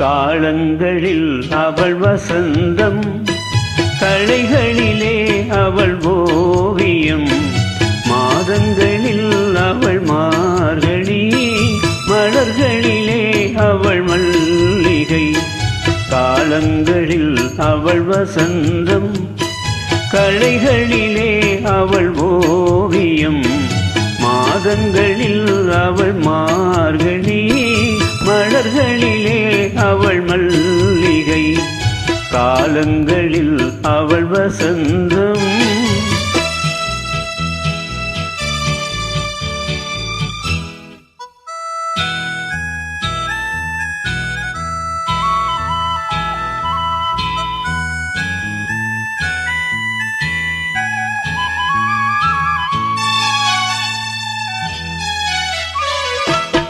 காலங்களில் அவள் வசந்தம் கலைகளிலே அவள் ஓவியம் மாதங்களில் அவள் மார்கழி மலர்களிலே அவள் மல்லிகை காலங்களில் அவள் வசந்தம் கலைகளிலே அவள் ஓவியம் மாதங்களில் அவள் மார்கழி. மலர்களிலே அவள் மல்லிகை காலங்களில் அவள் வசந்தம்.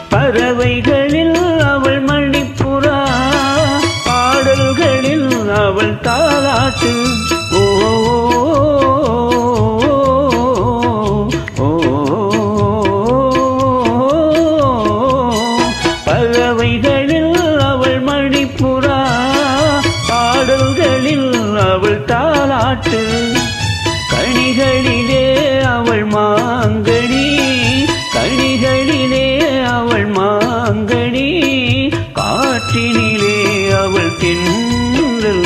பறவைகளில் பாட்டு ஓ பறவைகளில் அவள் மணிப்புறா பாடல்களில் அவள் தாலாட்டு கனிகளிலே அவள் மாங்கனி கனிகளிலே அவள் மாங்கனி காற்றினிலே அவள் தென்றல்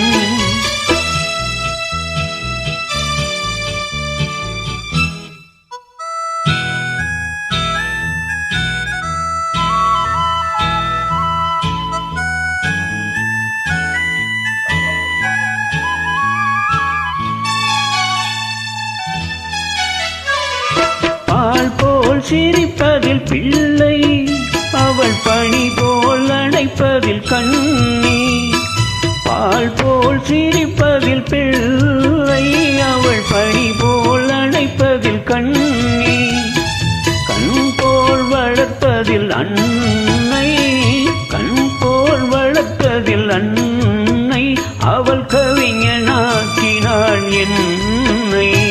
சிரிப்பதில் பிள்ளை அவள் பணி போல் அணைப்பதில் கண்ணி. பால் போல் சிரிப்பதில் பிள்ளை அவள் பணி போல் அணைப்பதில் கண்ணி. கண் போல் வளர்ப்பதில் அன்னை கண் போல் வளர்ப்பதில் அன்னை. அவள் கவிஞனாக்கினாள் என்னை.